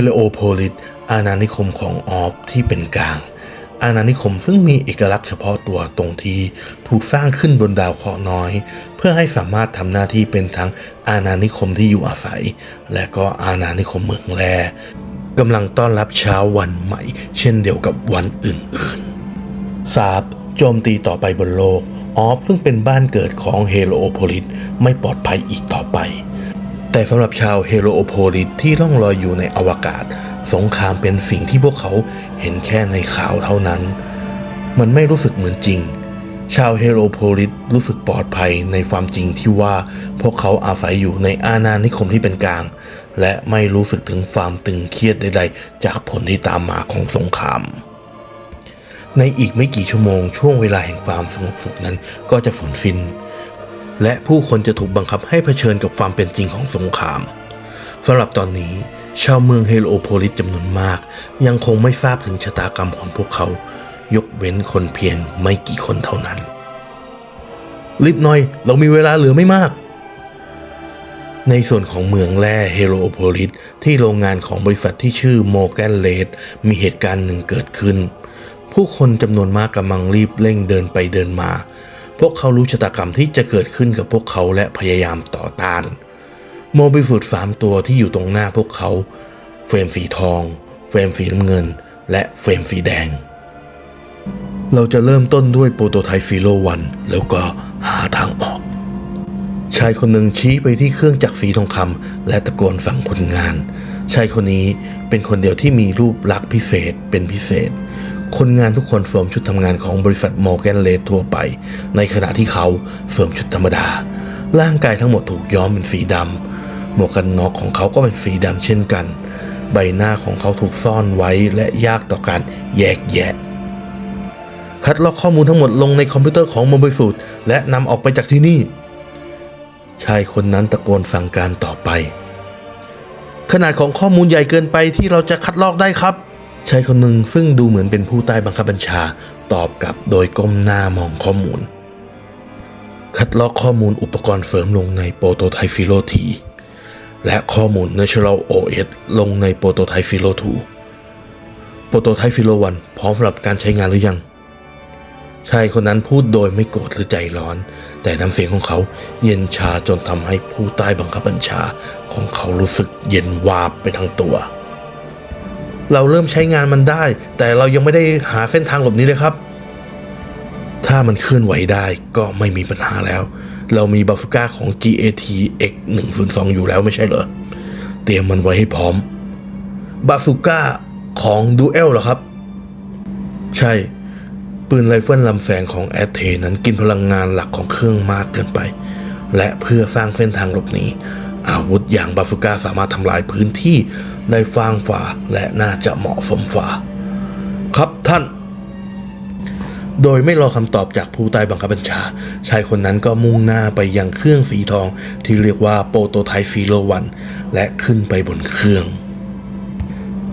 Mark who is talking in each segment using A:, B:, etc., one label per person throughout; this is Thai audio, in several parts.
A: เลโอโพลิสอาณานิคมของออฟที่เป็นกลาง อาณานิคมซึ่งมีเอกลักษณ์เฉพาะตัวตรงที่ถูกสร้างขึ้นบนดาวเคราะห์น้อย เพื่อให้สามารถทำหน้าที่เป็นทั้งอาณานิคมที่อยู่อาศัย และก็อาณานิคมเมืองแร่กำลังต้อนรับเช้าวันใหม่ เช่นเดียวกับวันอื่นๆซาบโจมตีต่อไปบนโลกออฟซึ่งเป็นบ้านเกิดของเฮโลโอโพลิสไม่ปลอดภัยอีกต่อไป แต่สำหรับชาวเฮโลโอโพลิสที่ล่องลอยอยู่ในอวกาศ สงครามเป็นสิ่งที่พวกเขาเห็นแค่ในข่าวเท่านั้น มันไม่รู้สึกเหมือนจริง ชาวเฮโลโพลิสรู้สึกปลอดภัยในความจริงที่ว่าพวกเขาอาศัยอยู่ในอาณานิคมที่เป็นกลาง และไม่รู้สึกถึงความตึงเครียดใดๆ จากผลที่ตามมาของสงคราม ในอีกไม่กี่ชั่วโมงช่วงเวลาแห่งความสงบสุขนั้นก็จะสูญสิ้น และผู้คนจะถูกบังคับให้เผชิญกับความเป็นจริงของสงครามสำหรับตอนนี้ชาวเมืองเฮโลโพลิสจำนวนมาก ยังคงไม่ทราบถึงชะตากรรมของพวกเขา ยกเว้นคนเพียงไม่กี่คนเท่านั้น รีบหน่อย เรามีเวลาเหลือไม่มาก ในส่วนของเมืองแร่เฮโลโพลิสที่โรงงานของบริษัทที่ชื่อโมแกนเลดมีเหตุการณ์หนึ่งเกิดขึ้น ผู้คนจำนวนมากกำลังรีบเร่งเดินไปเดินมา พวกเขารู้ชะตากรรมที่จะเกิดขึ้นกับพวกเขาและพยายามต่อต้านโมบิฟูดสามตัวที่อยู่ตรงหน้าพวกเขา เฟรมสีทอง เฟรมสีน้ำเงิน และเฟรมสีแดง เราจะเริ่มต้นด้วยโปรโตไทป์ฟีโลวันแล้วก็หาทางออก ชายคนหนึ่งชี้ไปที่เครื่องจักรสีทองคำและตะโกนสั่งคนงาน ชายคนนี้เป็นคนเดียวที่มีรูปลักษณ์พิเศษเป็นพิเศษ คนงานทุกคนสวมชุดทำงานของบริษัทมอร์แกนเลดทั่วไป ในขณะที่เขาสวมชุดธรรมดา ร่างกายทั้งหมดถูกย้อมเป็นสีดำหมวกกันน็อกของเขาก็เป็นสีดำเช่นกัน ใบหน้าของเขาถูกซ่อนไว้และยากต่อการแยกแยะ คัดลอกข้อมูลทั้งหมดลงในคอมพิวเตอร์ของโมบิฟูดและนำออกไปจากที่นี่ ชายคนนั้นตะโกนสั่งการต่อไป ขนาดของข้อมูลใหญ่เกินไปที่เราจะคัดลอกได้ครับ ชายคนหนึ่งซึ่งดูเหมือนเป็นผู้ใต้บังคับบัญชาตอบกลับโดยก้มหน้ามองข้อมูล คัดลอกข้อมูลอุปกรณ์เสริมลงในโปรโตไทฟิโลทีและข้อมูล Natural OS ลงในโปรโตไทฟิโล2โปรโตไทฟิโล1พร้อมสำหรับการใช้งานหรือยัง ชายคนนั้นพูดโดยไม่โกรธหรือใจร้อน แต่น้ำเสียงของเขาเย็นชาจนทำให้ผู้ใต้บังคับบัญชาของเขารู้สึกเย็นวาบไปทั้งตัว เราเริ่มใช้งานมันได้ แต่เรายังไม่ได้หาเส้นทางหลบหนี้เลยครับ ถ้ามันเคลื่อนไหวได้ก็ไม่มีปัญหาแล้ว เรามีบาฟูก้าของ GAT X 1 0 2อยู่แล้วไม่ใช่เหรอ เตรียมมันไว้ให้พร้อมบาฟูก้าของดูเอลเหรอครับ ใช่ ปืนไรเฟิลลำแสงของแอดเทนั้นกินพลังงานหลักของเครื่องมากเกินไป และเพื่อสร้างเส้นทางหลบหนีอาวุธอย่างบาฟูก้าสามารถทำลายพื้นที่ ได้ฟางฝ่าและน่าจะเหมาะสมฝ่าครับท่าน โดยไม่รอคำตอบจากผู้ใต้บังคับบัญชา ชายคนนั้นก็มุ่งหน้าไปยังเครื่องสีทองที่เรียกว่าโปรโตไทป์ฟีโลวันและขึ้นไปบนเครื่อง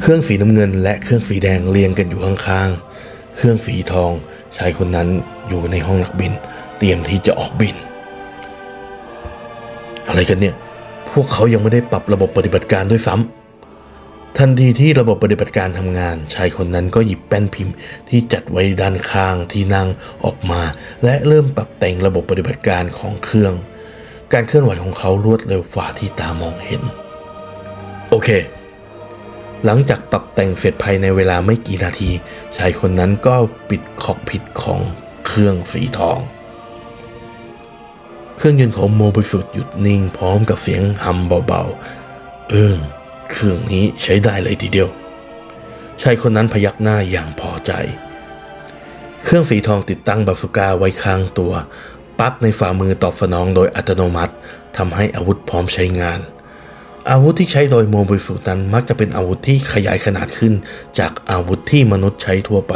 A: เครื่องสีน้ำเงินและเครื่องสีแดงเรียงกันอยู่ข้างๆ เครื่องสีทอง ชายคนนั้นอยู่ในห้องนักบิน เตรียมที่จะออกบิน อะไรกันเนี่ย พวกเขายังไม่ได้ปรับระบบปฏิบัติการด้วยซ้ำ ทันทีที่ระบบปฏิบัติการทำงาน ชายคนนั้นก็หยิบแป้นพิมพ์ที่จัดไว้ด้านข้างที่นั่งออกมา และเริ่มปรับแต่งระบบปฏิบัติการของเครื่อง การเคลื่อนไหวของเขารวดเร็วฝ่าที่ตามองเห็น โอเค หลังจากปรับแต่งเสร็จภายในเวลาไม่กี่นาที ชายคนนั้นก็ปิดคอกพิทของเครื่องสีทอง เครื่องยนต์ของโมบิสุดหยุดนิ่งพร้อมกับเสียงฮัมเบาๆเอิง เครื่องนี้ใช้ได้เลยทีเดียวชายคนนั้นพยักหน้าอย่างพอใจ เครื่องสีทองติดตั้งบาฟูก้าไว้ข้างตัว ปั๊กในฝ่ามือตอบสนองโดยอัตโนมัติทำให้อาวุธพร้อมใช้งาน อาวุธที่ใช้โดยโมบิสุนั้นมักจะเป็นอาวุธที่ขยายขนาดขึ้น จากอาวุธที่มนุษย์ใช้ทั่วไป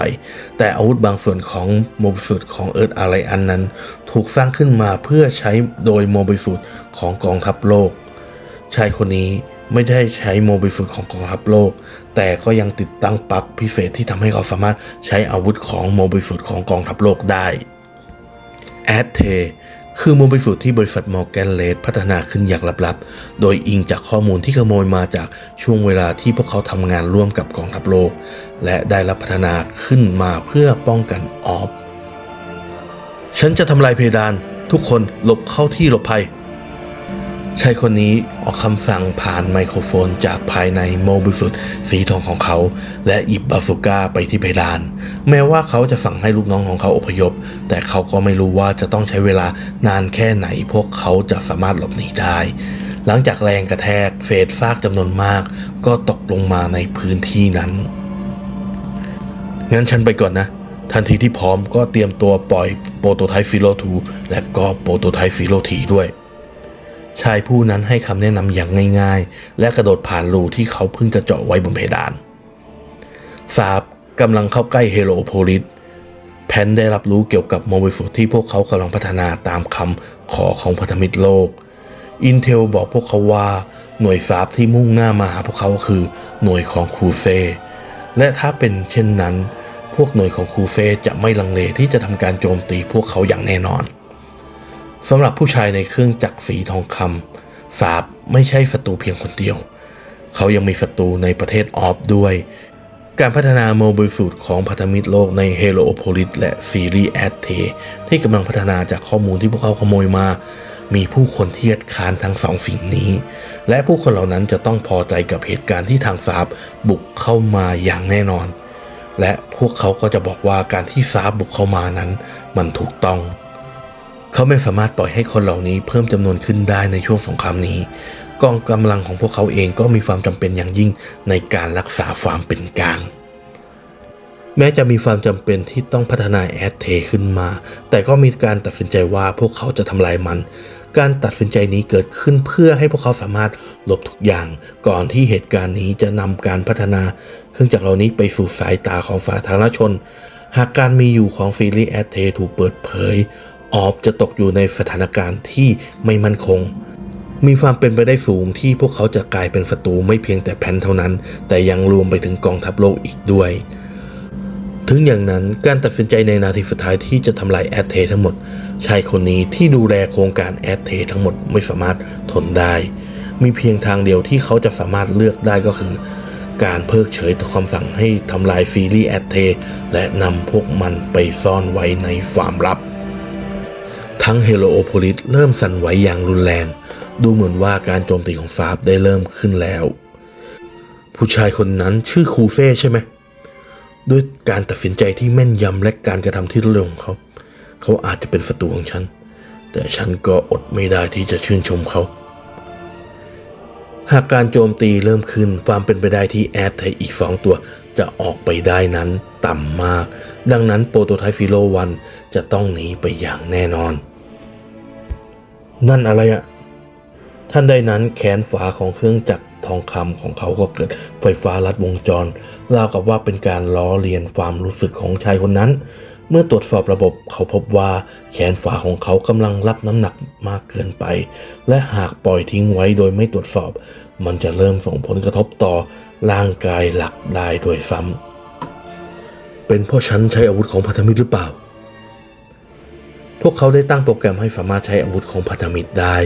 A: แต่อาวุธบางส่วนของโมบิสุของเอิร์ธอะไรอันนั้น ถูกสร้างขึ้นมาเพื่อใช้โดยโมบิสุของกองทัพโลก ชายคนนี้ ไม่ได้ใช้โมบิลสุดของกองทัพโลก แต่ก็ยังติดตั้งปลั๊กพิเศษที่ทำให้เขาสามารถใช้อาวุธของโมบิลสุดของกองทัพโลกได้แอดเทคือโมบิลสุดที่บริษัทมอร์แกนเลดพัฒนาขึ้นอย่างลับๆ โดยอิงจากข้อมูลที่ขโมยมาจากช่วงเวลาที่พวกเขาทำงานร่วมกับกองทัพโลก และได้รับพัฒนาขึ้นมาเพื่อป้องกันออฟฉันจะทำลายเพดาน ทุกคนหลบเข้าที่หลบภัย ชายคนนี้ออกคำสั่งผ่านไมโครโฟนจากภายในโมบิสุดสีทองของเขา และหยิบบาซูก้าไปที่เพดาน แม้ว่าเขาจะสั่งให้ลูกน้องของเขาอพยพ แต่เขาก็ไม่รู้ว่าจะต้องใช้เวลานานแค่ไหนพวกเขาจะสามารถหลบหนีได้ หลังจากแรงกระแทกเศษซากจำนวนมาก ก็ตกลงมาในพื้นที่นั้นงั้นฉันไปก่อนนะทันทีที่พร้อมก็เตรียมตัวปล่อยโปรโตไทป์ฟิโล2และก็โปรโตไทป์ฟิโลทีด้วย ชายผู้นั้นให้คำแนะนำอย่างง่ายๆ และกระโดดผ่านรูที่เขาเพิ่งจะเจาะไว้บนเพดานฟาบกำลังเข้าใกล้เฮโลโพลิสแพนได้รับรู้เกี่ยวกับโมบิฟุที่พวกเขากำลังพัฒนาตามคำขอของพันธมิตรโลก อินเทลบอกพวกเขาว่าหน่วยฟาบที่มุ่งหน้ามาหาพวกเขาคือหน่วยของครูเซ และถ้าเป็นเช่นนั้น พวกหน่วยของครูเซจะไม่ลังเลที่จะทำการโจมตีพวกเขาอย่างแน่นอน สำหรับผู้ชายในเครื่องจักรสีทองคำฟาบไม่ใช่ศัตรูเพียงคนเดียว เขายังมีศัตรูในประเทศออฟด้วย การพัฒนาโมบิลสูตรของพันธมิตรโลกในเฮโลโอโพลิสและซีรีแอตเทที่กำลังพัฒนาจากข้อมูลที่พวกเขาขโมยมา มีผู้คนที่เทียดค้านทั้งสองสิ่งนี้ และผู้คนเหล่านั้นจะต้องพอใจกับเหตุการณ์ที่ทางซาบบุกเข้ามาอย่างแน่นอน และพวกเขาก็จะบอกว่าการที่ซาบบุกเข้ามานั้น มันถูกต้อง เขาไม่สามารถปล่อยให้คนเหล่านี้เพิ่มจำนวนขึ้นได้ในช่วงสงครามนี้ กองกำลังของพวกเขาเองก็มีความจำเป็นอย่างยิ่งในการรักษาความเป็นกลาง แม้จะมีความจำเป็นที่ต้องพัฒนาแอดเทขึ้นมา แต่ก็มีการตัดสินใจว่าพวกเขาจะทำลายมัน การตัดสินใจนี้เกิดขึ้นเพื่อให้พวกเขาสามารถหลบทุกอย่าง ก่อนที่เหตุการณ์นี้จะนำการพัฒนาเครื่องจักรเหล่านี้ไปสู่สายตาของสาธารณชน หากการมีอยู่ของฟิลิแอดเทถูกเปิดเผย ออฟจะตกอยู่ในสถานการณ์ที่ไม่มั่นคง มีความเป็นไปได้สูงที่พวกเขาจะกลายเป็นศัตรูไม่เพียงแต่แผ่นเท่านั้น แต่ยังรวมไปถึงกองทัพโลกอีกด้วย ถึงอย่างนั้นการตัดสินใจในนาทีสุดท้ายที่จะทำลายแอดเททั้งหมด ชายคนนี้ที่ดูแลโครงการแอดเททั้งหมดไม่สามารถทนได้ มีเพียงทางเดียวที่เขาจะสามารถเลือกได้ก็คือการเพิกเฉยต่อคำสั่งให้ทำลายซีรีส์แอดเทและนำพวกมันไปซ่อนไว้ในความลับ ทั้งเฮโลโอโพลิสเริ่มสั่นไหวอย่างรุนแรง ดูเหมือนว่าการโจมตีของฟาบได้เริ่มขึ้นแล้ว ผู้ชายคนนั้นชื่อคูเฟ่ใช่ไหม ด้วยการตัดสินใจที่แม่นยำและการกระทำที่รวดเร็วของเขา เขาอาจจะเป็นศัตรูของฉัน แต่ฉันก็อดไม่ได้ที่จะชื่นชมเขาหากการโจมตีเริ่มขึ้นความเป็นไปได้ที่แอดไทอีกสองตัวจะออกไปได้นั้นต่ำมาก ดังนั้นโปรโตไทป์ฟิโลวันจะต้องหนีไปอย่างแน่นอน นั่นอะไรอะท่านใดนั้นแขนฝาของเครื่องจักรทองคำของเขาก็เกิดไฟฟ้าลัดวงจรราวกับว่าเป็นการล้อเลียนความรู้สึกของชายคนนั้น เมื่อตรวจสอบระบบเขาพบว่าแขนฝาของเขากำลังรับน้ำหนักมากเกินไป และหากปล่อยทิ้งไว้โดยไม่ตรวจสอบ มันจะเริ่มส่งผลกระทบต่อร่างกายหลักได้โดยซ้ำเป็นเพราะฉันใช้อาวุธของพันธมิตรหรือเปล่า พวกเขาได้ตั้งโปรแกรมให้สามารถใช้อาวุธของพันธมิตรได้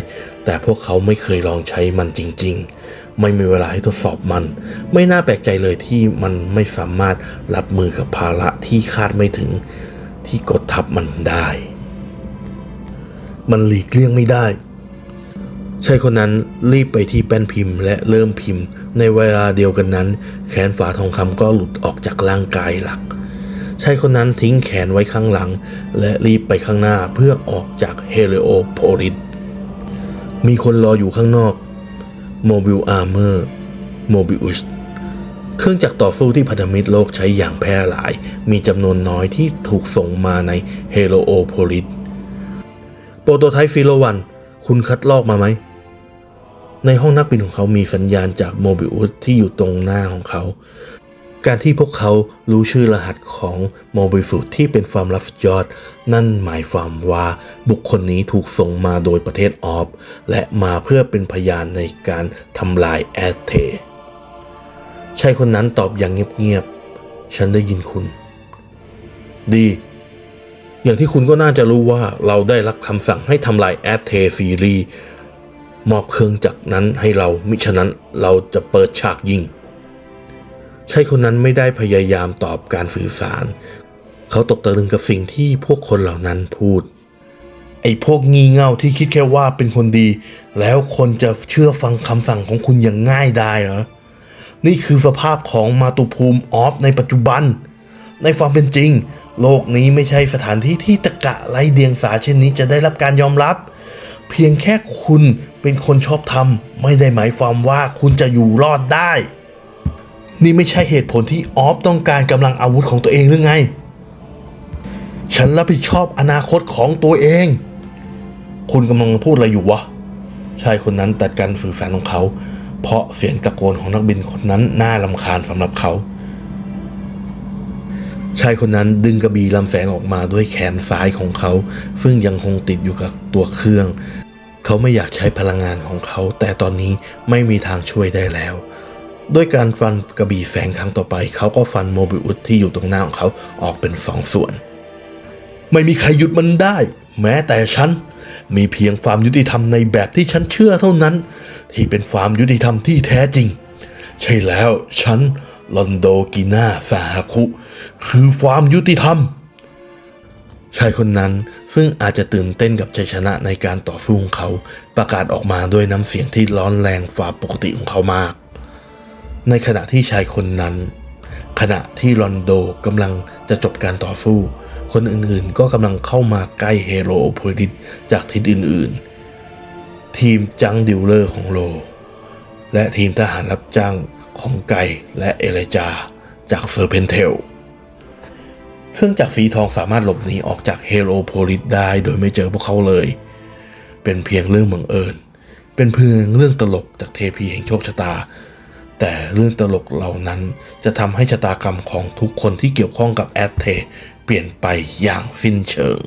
A: แต่พวกเขาไม่เคยลองใช้มันจริง ๆ ไม่มีเวลาให้ทดสอบมัน ไม่น่าแปลกใจเลยที่มันไม่สามารถรับมือกับภาระที่คาดไม่ถึงที่กดทับมันได้ มันหลีกเลี่ยงไม่ได้ชายคนนั้นรีบไปที่แป้นพิมพ์และเริ่มพิมพ์ ในเวลาเดียวกันนั้น แขนฝาทองคำก็หลุดออกจากร่างกายหลัก ชายคนนั้นทิ้งแขนไว้ข้างหลัง และรีบไปข้างหน้าเพื่อออกจากเฮลิโอโพลิสมีคนรออยู่ข้างนอกโมบิลอาร์เมอร์โมบิอุสเครื่องจักรต่อสู้ที่พันธมิตรโลกใช้อย่างแพร่หลาย มีจำนวนน้อยที่ถูกส่งมาในเฮโลโอโพลิสโปรโตไทป์ฟิโลวัน คุณคัดลอกมาไหม ในห้องนักบินของเขามีสัญญาณจากโมบิอุสที่อยู่ตรงหน้าของเขา การที่พวกเขารู้ชื่อรหัสของโมบิฟุตที่เป็นความลับยอด นั่นหมายความว่าบุคคลนี้ถูกส่งมาโดยประเทศออฟ และมาเพื่อเป็นพยานในการทำลายแอสเทชายคนนั้นตอบอย่างเงียบๆ ฉันได้ยินคุณ ดี อย่างที่คุณก็น่าจะรู้ว่าเราได้รับคำสั่งให้ทำลายแอดเทซีรีมอบเครื่องจักรนั้นให้เรามิฉะนั้นเราจะเปิดฉากยิง ชายคนนั้นไม่ได้พยายามตอบการสื่อสาร เขาตกตะลึงกับสิ่งที่พวกคนเหล่านั้นพูด ไอ้พวกงี่เง่าที่คิดแค่ว่าเป็นคนดี แล้วคนจะเชื่อฟังคำสั่งของคุณอย่างง่ายดายเหรอ นี่คือสภาพของมาตุภูมิออฟในปัจจุบัน ในความเป็นจริง โลกนี้ไม่ใช่สถานที่ที่ตะกะไร้เดียงสาเช่นนี้จะได้รับการยอมรับ เพียงแค่คุณเป็นคนชอบทำไม่ได้หมายความว่าคุณจะอยู่รอดได้ นี่ไม่ใช่เหตุผลที่ออฟต้องการกำลังอาวุธของตัวเองหรือไง ฉันรับผิดชอบอนาคตของตัวเอง คุณกำลังพูดอะไรอยู่วะ ชายคนนั้นตัดการสื่อสารของเขา เพราะเสียงตะโกนของนักบินคนนั้นน่าลำคาญสำหรับเขา ชายคนนั้นดึงกระบี่ลำแสงออกมาด้วยแขนซ้ายของเขา ซึ่งยังคงติดอยู่กับตัวเครื่อง เขาไม่อยากใช้พลังงานของเขา แต่ตอนนี้ไม่มีทางช่วยได้แล้ว ด้วยการฟันกระบี่แสงครั้งต่อไป เขาก็ฟันโมบิอุสที่อยู่ตรงหน้าของเขาออกเป็นสองส่วน ไม่มีใครหยุดมันได้ แม้แต่ฉัน มีเพียงความยุติธรรมในแบบที่ฉันเชื่อเท่านั้น ที่เป็นความยุติธรรมที่แท้จริง ใช่แล้วฉันลอนโดกินาสาฮาคุ คือความยุติธรรมชายคนนั้นซึ่งอาจจะตื่นเต้นกับชัยชนะในการต่อสู้ของเขา ประกาศออกมาด้วยน้ำเสียงที่ร้อนแรงฝ่าปกติของเขามาก ในขณะที่ชายคนนั้น ขณะที่ลอนโดกำลังจะจบการต่อสู้ คนอื่นๆก็กำลังเข้ามาใกล้เฮโรโพลิสจากทิศอื่นๆ ทีมจังดิวเลอร์ของโล และทีมทหารรับจ้างของไก่และเอเลจาจากเซอร์เพนเทลเครื่องจักรสีทองสามารถหลบหนีออกจากเฮโรโพลิสได้โดยไม่เจอพวกเขาเลย เป็นเพียงเรื่องบังเอิญ เป็นเพียงเรื่องตลกจากเทพีแห่งโชคชะตา แต่เรื่องตลกเหล่านั้นจะทำให้ชะตากรรมของทุกคนที่เกี่ยวข้องกับแอดเทเปลี่ยนไปอย่างสิ้นเชิง